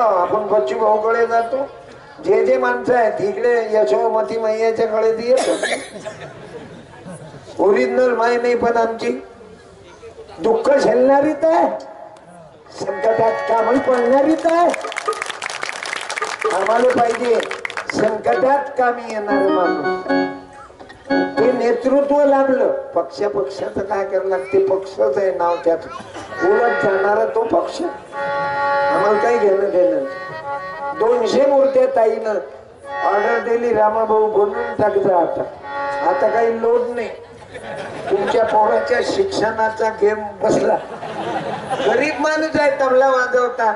आपण बच्चू भाऊकडे जातो. जे जे माणसं आहेत इकडे यशोमती मैयाच्या कडे ती ओरिजिनल माय नाही पण आमची. दुःख झेलणारीच आहे. संकटात कामही पडणारीच आहे. आम्हाला पाहिजे संकटात कामी येणार माणूस. ते नेतृत्व लाभलं. पक्ष पक्षाचं काय करावं लागते पक्षच आहे नाव त्यात. उलट जाणारा तो पक्ष. आम्हाला काही घेणं देणं नाही. दोनशे मूर्त्या ताईनं ऑर्डर दिली रामाभाऊ बनवून टाकता आता आता काही लोड नाही. तुमच्या पोराच्या शिक्षणाचा गेम बसला. गरीब माणूस आहे तबला वाजवता.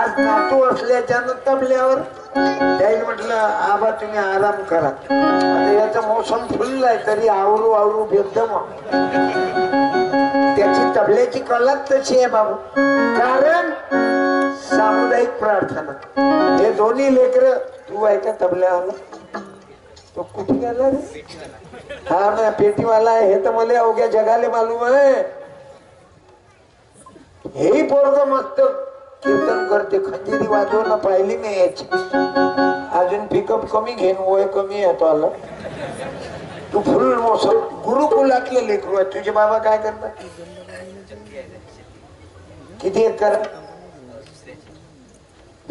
आज नातू असल्याच्यानं तबल्यावर त्याही म्हटलं आबा तुम्ही आराम करा. आता याचा मौसम फुलला आहे तरी आवरू आवरू बेदम त्याची तबल्याची कलाच तशी आहे बाबू. कारण एक प्रार्थना. हे दोन्ही लेकर तू आहे का तबल्यावाला. तो कुठे गेला रे? हा ना पेटीवाला आहे. हे तर मला अवघ्या जगाले मालूम आहे. हेही पोरग मस्त कीर्तन करते. खंजिरी वाजवणं पाहिली मी याची. अजून पिकअप कमी घेऊन वय कमी आहे तो आला. तू फुल मोसम गुरुकुलातले लेकरू आहे. तुझे बाबा काय करतात? किती एक करा?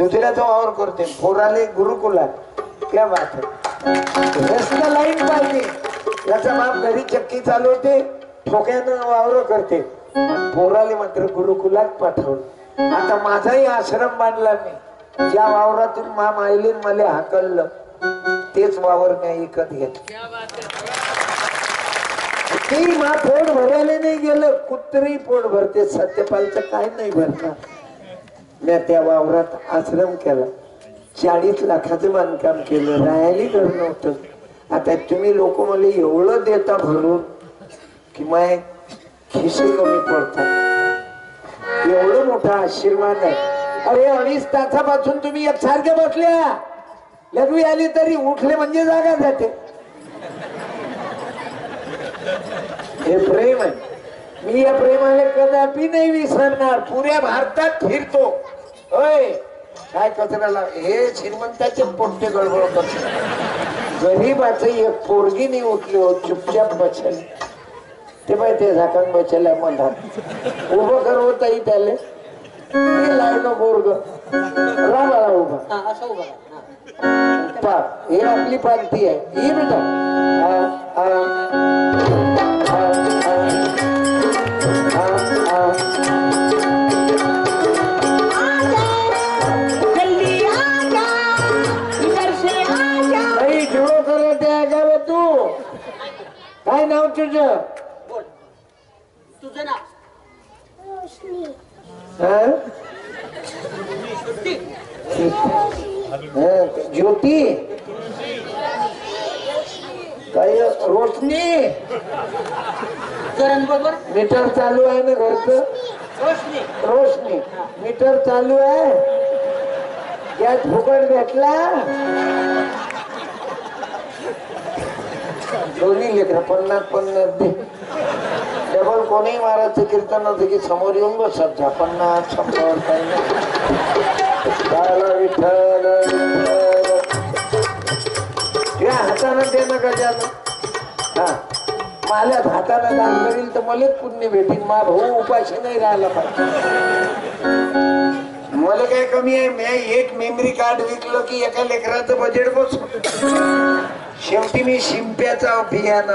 दुसऱ्याचा वावर करते. पोराले गुरुकुलात. क्या बात रस्ता लाईन पाहिजे. याचा बाप घरी चक्की चालवते ठोक्यानं वावर करते. पोराले मात्र गुरुकुलात पाठवलं. आता माझाही आश्रम बांधला मी. ज्या वावरातून मा मायलीन मला हाकललं. तेच वावर मी विकत घेतलं ते मा पोट भरायला नाही गेलं. कुत्री पोट भरते. सत्यपालचं काय नाही भरणार. मी त्या वावरात आश्रम केला. चाळीस लाखाचं बांधकाम केलं. राहायला घर नव्हतं. आता तुम्ही लोक मला एवढं देता भरून कि माय खिसे कमी पडतात. एवढं मोठा आशीर्वाद आहे. अरे अडीच तासापासून तुम्ही एकसारख्या बसल्या. लघवी आली तरी उठले म्हणजे जागा जाते. हे प्रेम आहे. मी या प्रेमाला कदापि नाही विसरणार. पुऱ्या भारतात फिरतो. होय काय कचऱ्याला? हे श्रीमंताचे पोट्टे गडबड करतो गरीबाचं एक पोरगी नाही उठली हो चुपचाप बसेल. ते पाहिजे ते झाकण बसेल म्हणतात उभं कर होताही त्याले. ते लायनो पोरग. राबाला उभा. हा असं उभं. हा. हे आपली पालती आहे. ही बेटा तुझं? बोल तुझं नाव? हा? हा, ज्योती? काय रोशनी? करण बरोबर? मीटर चालू आहे ना घरचं? रोशनी. रोशनी मीटर चालू आहे? गॅस फुकट भेटला? दोन्ही लेकर पन्नास पन्नास दे. डबल कोणी महाराजचं कीर्तन होतं की समोर येऊन बसत जा. पन्नास शंभर काही नाही विठ्ठल या हातानं दे ना गजानं हा. माझ्याच हातानं दान करील तर मलाच पुण्य भेटीन मा भाऊ उपाशी नाही राहिला पाहिजे. मला काय कमी आहे? मी एक मेमरी कार्ड विकलं की एका लेकराचं बजेट बस शेवटी मी शिंप्याचा अभियान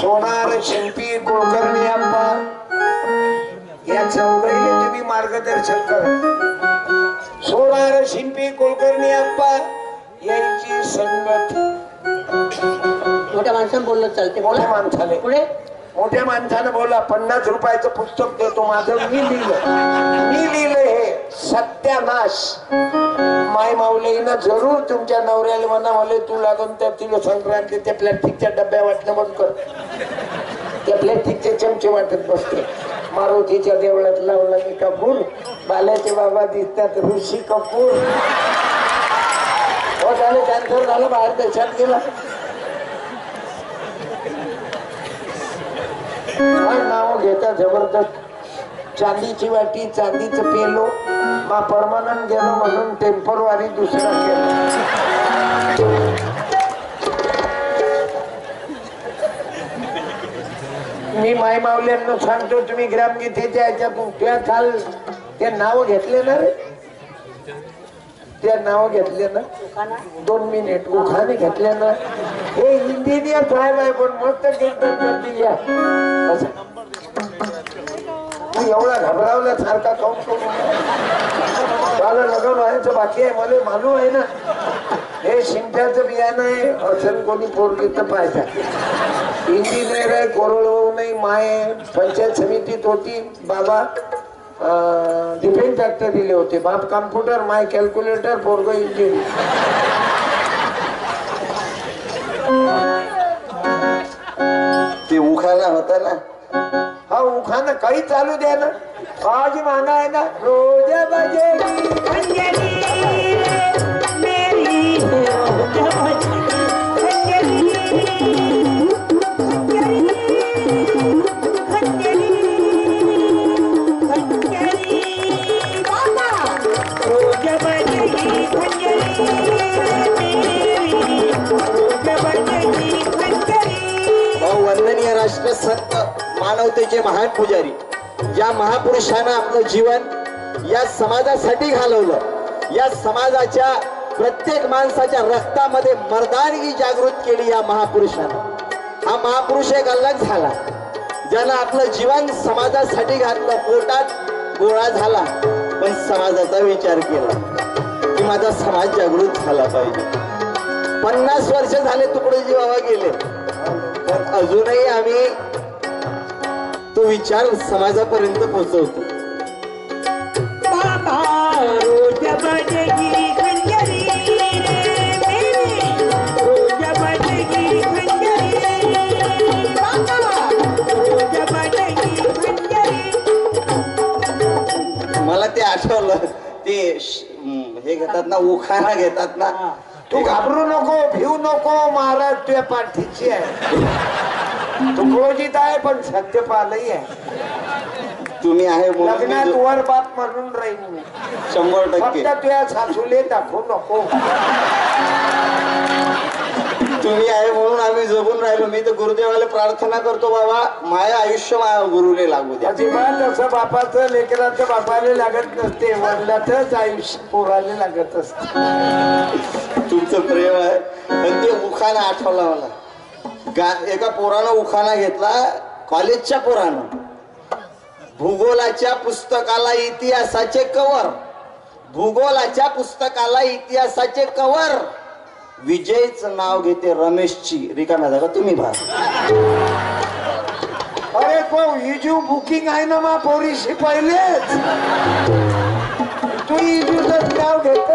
सोनार शिंपी कुलकर्णी आंबा या चौघाईले तुम्ही मार्गदर्शन करा. सोनार शिंपी कुलकर्णी आंबा यांची संगत. मोठ्या माणसानं बोललं चालते मोठ्या बोला माणसाने. पुढे? मोठ्या माणसानं बोला पन्नास रुपयाचं पुस्तक देतो माझं. मी लिहिलं. मी लिहिलं हे सत्यानाश. माय माऊलीनं जरूर तुमच्या नवऱ्याला म्हणा मला तू लागून त्या तिला संक्रांती त्या प्लॅस्टिकच्या डब्या वाटणं बंद कर. त्या प्लॅस्टिकचे चमचे वाटत बसते. मारुतीच्या देवळात लावला मी कपूर बाल्याचे बाबा दिसतात ऋषी कपूर. हो झालं कॅन्सर झालं बाहेर देशात गेला नाव घेता जबरदस्त. चांदीची वाटी चांदीचं पेलो. मा परमानंद गेलो म्हणून टेम्परवारी दुसरा केलं. मी माय मावल्यांना सांगतो तुम्ही ग्रामगीतेच्या याच्या त्या खाल ते नाव घेतले ना रे? त्या नाव घेतले ना? दोन मिनिट उखाने घेतले ना? हे इंजिनियर साहेब आहे पण मस्त कीर्तन करतील या. असं. तू एवढा घबरावल्यासारखा काऊन करू मला लग्न व्हायचं बाकी आहे मला मानू आहे ना. हे शिंप्याचं बियाणं आहे असं कोणी पोरगी तर पाहिजे. इंजिनियर आहे कोरडवू नाही माय पंचायत समितीत होती बाबा डिफेन्स फॅक्टर दिले होते. बाप कम्प्युटर माय कॅल्क्युलेटर पोरग इंजिनियर ते उखाणा होता ना. उखाना काही चालू द्या ना. आज माना आहे ना रोज बजे. भाऊ वंदनीय राष्ट्रसंत मानवतेचे महान पुजारी. या महापुरुषानं आपलं जीवन या समाजासाठी घालवलं. या समाजाच्या प्रत्येक माणसाच्या रक्तामध्ये मर्दानगी जागृत केली या महापुरुषानं. हा महापुरुष एक अलग झाला. ज्यानं आपलं जीवन समाजासाठी घातलं पोटात गोळा झाला पण समाजाचा विचार केला की माझा समाज जागृत झाला पाहिजे. पन्नास वर्ष झाले तुकडोजी बाबा गेले. पण अजूनही आम्ही तो विचार समाजापर्यंत पोहोचवतो. मला ते आठवलं ते हे घेतात ना उखाणा घेतात ना. तू घाबरू नको भिवू नको महाराज तुझ्या पाठीची आहे. तू क्रोजित आहे पण सत्यपालही आहे. तुम्ही आहे म्हणून लग्नात वर बाप म्हणून राहील मी. शंभर टक्के. फक्त तुझ्या सासूले दाखवू नको. तुम्ही आहे म्हणून आम्ही जगून राहिलो. मी तर गुरुदेवाला प्रार्थना करतो बाबा माझ्या आयुष्य माझ्या गुरुने लागू द्या. अजिबात असं बापाचं लेकराचं बापाले लागत नसते. वडिलाचंच आयुष्य पोराले लागत असते. तुमचं प्रेम आहे. पण ते उखाणा आठवला मला. गा एका पोरानं उखाणा घेतला कॉलेजच्या पोरानं. भूगोलाच्या पुस्तकाला इतिहासाचे कवर भूगोलाच्या पुस्तकाला इतिहासाचे कवर विजयच नाव घेते रमेशची. रिकाम्या जागा तुम्ही भा अरे को इजू बुकिंग आहे ना मा पोरीशी पहिलेच. तू इजूच नाव घेत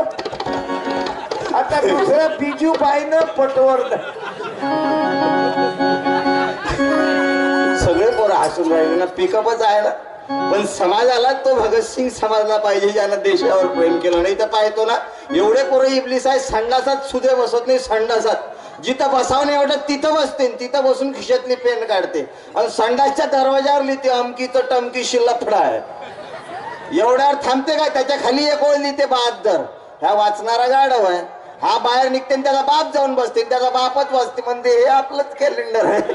आता दुसरं बिजू बाईनं पटवर सगळे पोरं हसून राहिले ना. पिकअपच आहे ना. पण समाजाला तो भगतसिंग समाजला पाहिजे ज्यानं देशावर प्रेम केलं. नाही तर पाहतो ना एवढे पोरं इबलीस आहे संडासात सुदे बसत नाही संडासात. जिथं बसावं नाही वाटत तिथं बसते तिथं बसून खिशातली पेन काढते. आणि संडासच्या दरवाजावर लिहिते अमकी तर टमकी शिल्लफडा आहे. एवढ्यावर थांबते काय? त्याच्याखाली एक ओळ लिहिते बहादर. ह्या वाचणारा गाढव आहे. हा बाहेर निघते आणि त्याचा बाप जाऊन बसते आणि त्याचा बापच वाचते. म्हणते हे आपलंच कॅलेंडर आहे.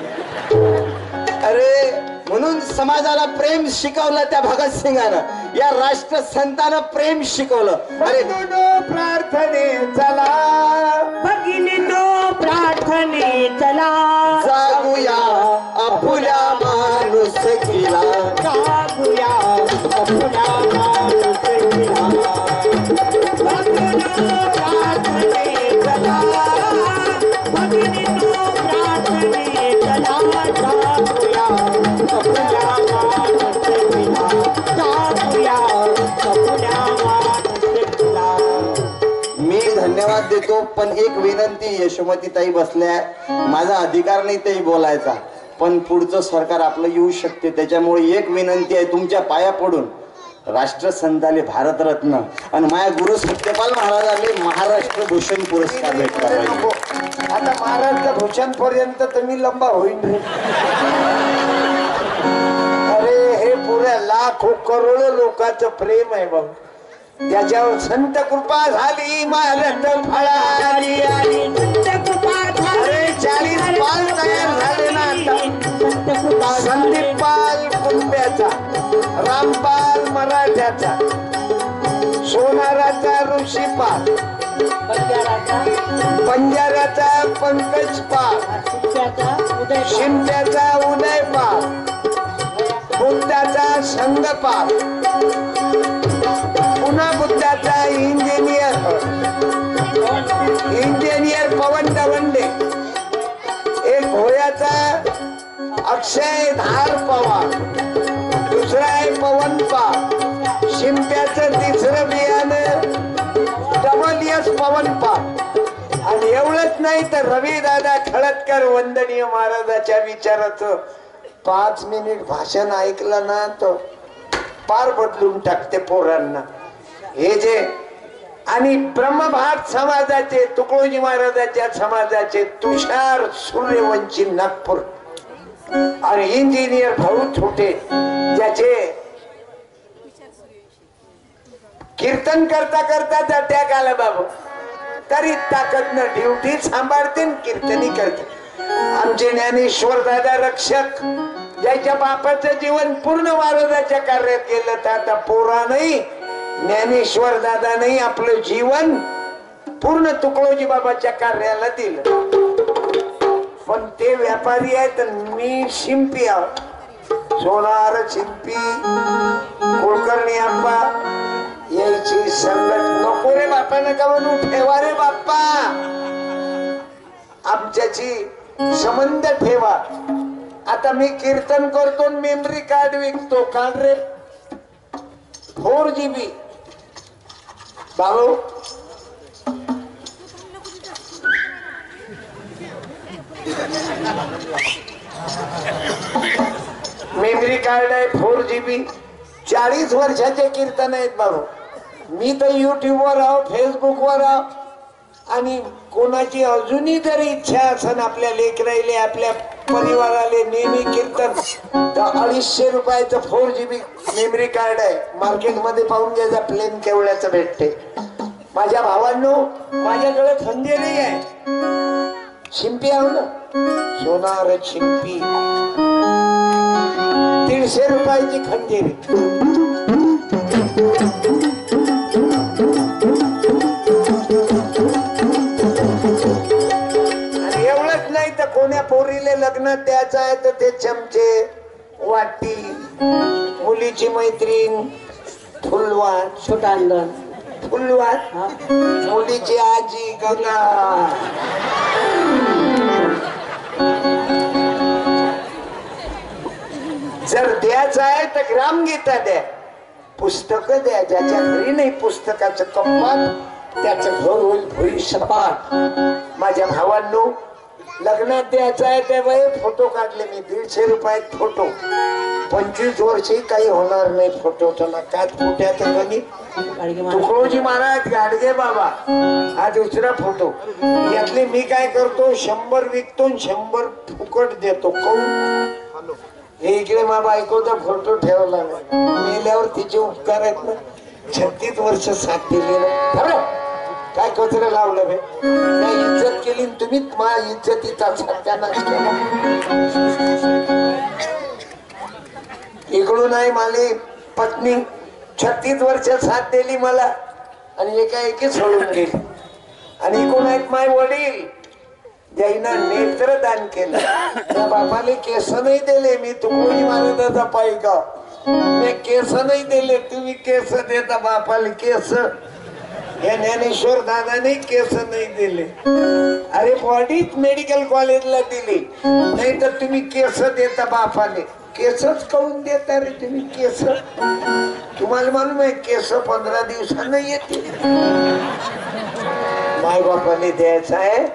अरे म्हणून समाजाला प्रेम शिकवलं त्या भगतसिंगानं या राष्ट्रसंतानं प्रेम शिकवलं. अरे प्रार्थने चला. भगिनीनो प्रार्थने चला. जागूया आपुल्या माणूस किला. जागूया अपुल्या पण एक विनंती यशोमती ताई बसल्या माझा अधिकार नाही ताई बोलायचा पण पुढचं सरकार आपलं येऊ शकते. त्याच्यामुळे एक विनंती आहे तुमच्या पाया पडून. राष्ट्रसंताले भारतरत्न आणि माझ्या गुरु सत्यपाल महाराजांनी महाराष्ट्र भूषण पुरस्कार भेटला आता महाराज भूषण पर्यंत तर मी लंबा होईन रे. अरे हे पुऱ्या लाख करोडो लोकांचं प्रेम आहे बघ त्याच्यावर संत कृपा झाली महाराज फळाली आली अरे चाळीस पाल तयार झाले ना आता संदीप पाल कुंब्याचा रामपाल मराठ्याचा सोनाराचा ऋषी पाल पंजाराचा पंकज पाल सुट्ट्याचा उदय पाल. शिंद्याचा उदय पाल बुद्धाचा संगपाल पुन्हा बुद्धाचा इंजिनियर इंजिनियर पवन दवंडे. एक होयाचा अक्षय धार पवार. दुसरा आहे पवन पा. शिंप्याचं तिसरं बियाणं. डबल यस पवन पा. आणि एवढंच नाही तर रवी दादा खळदकर वंदनीय महाराजाच्या विचाराचं पाच मिनिट भाषण ऐकलं ना तो. पार बदलून टाकते पोरांना. हे जे आणि ब्रह्मभाट समाजाचे तुकडोजी महाराजाच्या समाजाचे तुषार सूर्यवंशी नागपूर. आणि इंजिनियर भाऊ छोटे ज्याचे कीर्तन करता करता त्या त्याग आला बाबू तरी ताकद न ड्युटी सांभाळते कीर्तनी करते आमचे ज्ञानेश्वर दादा रक्षक ज्याच्या बापाचं जीवन पूर्ण महाराजाच्या कार्यात गेलं तर आता पोरा नाही ज्ञानेश्वर दादा आपलं जीवन पूर्ण तुकडोजी बाबाच्या कार्याला दिलं. पण ते व्यापारी आहेत मी शिंपी आहोत सोनार शिंपी कुलकर्णी आप्पा यायची संगत नको रे बापा नका म्हणू ठेवा रे बाप्पा. आमच्याची संबंध ठेवा. आता मी कीर्तन करतो मेमरी कार्ड विकतो काढ रे. फोर जी बाबू. मेमरी कार्ड आहे फोर जी बी चाळीस वर्षाचे कीर्तन आहेत बाबू. मी तर युट्यूबवर आहो फेसबुकवर आहो आणि कोणाची अजूनही जर इच्छा असन आपल्या लेकराईले आपल्या परिवाराले नेहमी कीर्तन तर अडीचशे रुपयाचं four G B memory card आहे. मार्केटमध्ये पाहून घ्यायचा प्लेन केवढ्याच भेटते. माझ्या भावांनो माझ्याकडे खंदेरी आहे. शिंपी आहो ना? सोनार शिंपी. दीडशे रुपयाची खंदेरी एवढंच नाही तर कोण्या पोरीले लग्न द्यायचं आहे तर ते चमचे. वाटी मुलीची मैत्रीण फुलवाट छोटा अंदर फुलवाट हा. मुलीची आजी गंगा. जर द्यायचं आहे तर ग्रामगीता द्या. पुस्तक द्या. ज्याच्या घरी नाही पुस्तकाचं कप्पात त्याचं घर होईल भविष्यपाठ माझ्या भावांनो लग्नात द्यायचं आहे त्या वय फोटो काढले मी दीडशे रुपयात फोटो. पंचवीस वर्षी काही होणार नाही फोटो गणित गाडगे महाराज तुकडोजी महाराज गाडगे बाबा हा दुसरा फोटो. यातले मी काय करतो शंभर विकतो शंभर फुकट देतो. काहून हे इकडे मा बायकोचा फोटो ठेवला नाही. मेल्यावर तिचे उपकार आहेत ना. छत्तीस वर्ष साथ दिलेलं खरं काय कचरं लावलं बे? काय इज्जत केली तुम्ही? तुम्हीच मा इज्जतीचा सत्यानाश केला इकडून आहे माली. पत्नी छत्तीस वर्ष साथ दिली मला आणि एकाएकी सोडून गेली. आणि इकडून आहेत माय वडील. ज्याईना नेत्रदान केलं. त्या बापाले केस नाही दिले. मी तुकडोजी महाराजाचा पायगा मी केस नाही दिले. तुम्ही केस देता बापाले केस. या ज्ञानेश्वर दादाने केस नाही दिले. अरे बॉडीच मेडिकल कॉलेजला दिली. नाही तर तुम्ही केस देता बापाने केसच करून देता रे तुम्ही केस. तुम्हाला मालूम आहे केस पंधरा दिवसानं येते. माय बापाने द्यायचं आहे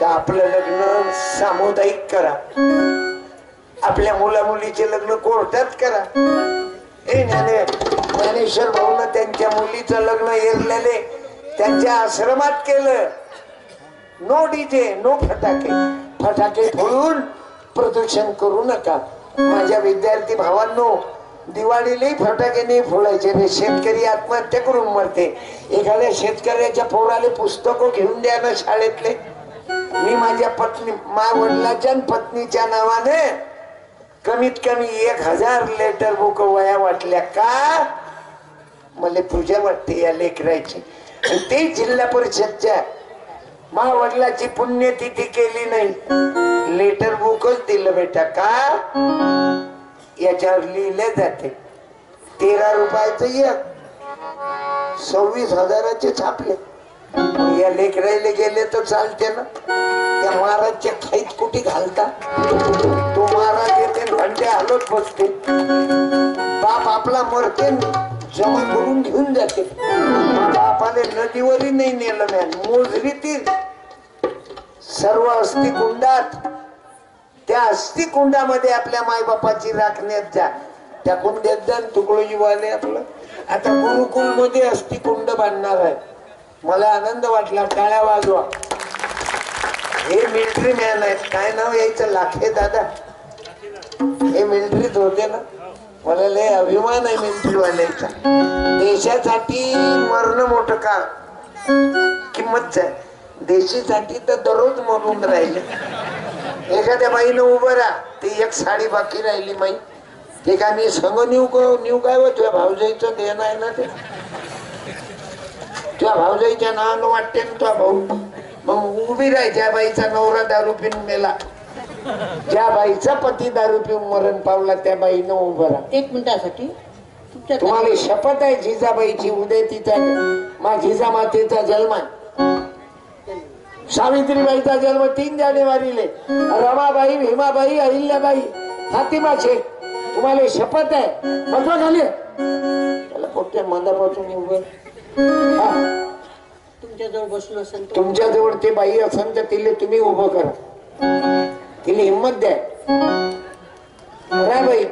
तर आपलं लग्न सामुदायिक करा. आपल्या मुला मुलीचे लग्न कोर्टात करा. ए ज्ञाने ज्ञानेश्वर भाऊन त्यांच्या मुलीचं लग्न एरलेले त्यांच्या आश्रमात केलं. नो डीजे नो फटाके. फटाके फोडून प्रदूषण करू नका. माझ्या विद्यार्थी भावांनो दिवाळीलाही फटाके नाही फोडायचे रे शेतकरी आत्महत्या करून मरते. एखाद्या शेतकऱ्याच्या पोराले पुस्तकं घेऊन द्या ना शाळेतले. मी माझ्या पत्नी मा वडिलाच्या पत्नीच्या नावाने कमीत कमी एक हजार लेटर बुक वया वाटल्या का? मला पूजा वाटते या लेकराची. ते जिल्हा परिषदच्या मा वडिलाची पुण्यतिथी केली नाही. लेटर बुकच दिलं बेटा का? याच्यावर लिहिले जाते. तेरा रुपयाचं एक. सव्वीस हजाराचे छापले. या लेकरायला गेले तर चालते ना. त्या महाराजच्या खाईत कुठे घालता? तो महाराज येते घंटे हलत बसते. बाप आपला मरते जमा करून घेऊन जाते. बापाले नदीवरही नाही नेलं म्या मोजरीतील सर्व अस्थिकुंडात त्या अस्थिकुंडामध्ये आपल्या मायबापाची राखण्यात जा. टाकून देत जा तुकडोजी वाले आपलं. आता गुरुकुलमध्ये अस्थिकुंड बांधणार आहे. मला आनंद वाटला टाळ्या वाजवा. हे मिलिटरी मॅन आहेत. काय नाव यायचं? लाखे दादा. हे मिलिटरीत होते ना? मला लय अभिमान आहे मिलिटरी वाल्याचा. देशासाठी मरणं मोठं का? किंमत आहे देशीसाठी तर दररोज मरून राहिले. एखाद्या बाईनं उभं राहा. ती एक साडी बाकी राहिली माई. ते काय मी संग न्यू न्यू काय व तुझ्या भाऊजाईचं देणं आहे ना ते. तुझ्या भाऊजाईच्या नावानं वाटते ना तुझा भाऊ. मग उभी राहायच्या ज्या बाईचा नवरा दारू पिऊन मेला. ज्या बाईचा पती दारू पिऊन मरण पावला त्या बाईनं उभं राहा. एक मिनिटासाठी तुम्हाला शपथ आहे जिजाबाईची उदय तिचा मा जिजा मातेचा जन्म आहे. सावित्रीबाईचा जन्म तीन जानेवारीले. रमाबाई भीमाबाई अहिल्याबाई फातिमा शेख तुम्हाला शपथ आहे. बसवा खाली. त्याला कुठे मंदापासून उभं तुमच्याजवळ बसलो असेल तो तुमच्या जवळ ते बाई असेल तर तिले तुम्ही उभं करा. तिला हिंमत द्या. राय बाई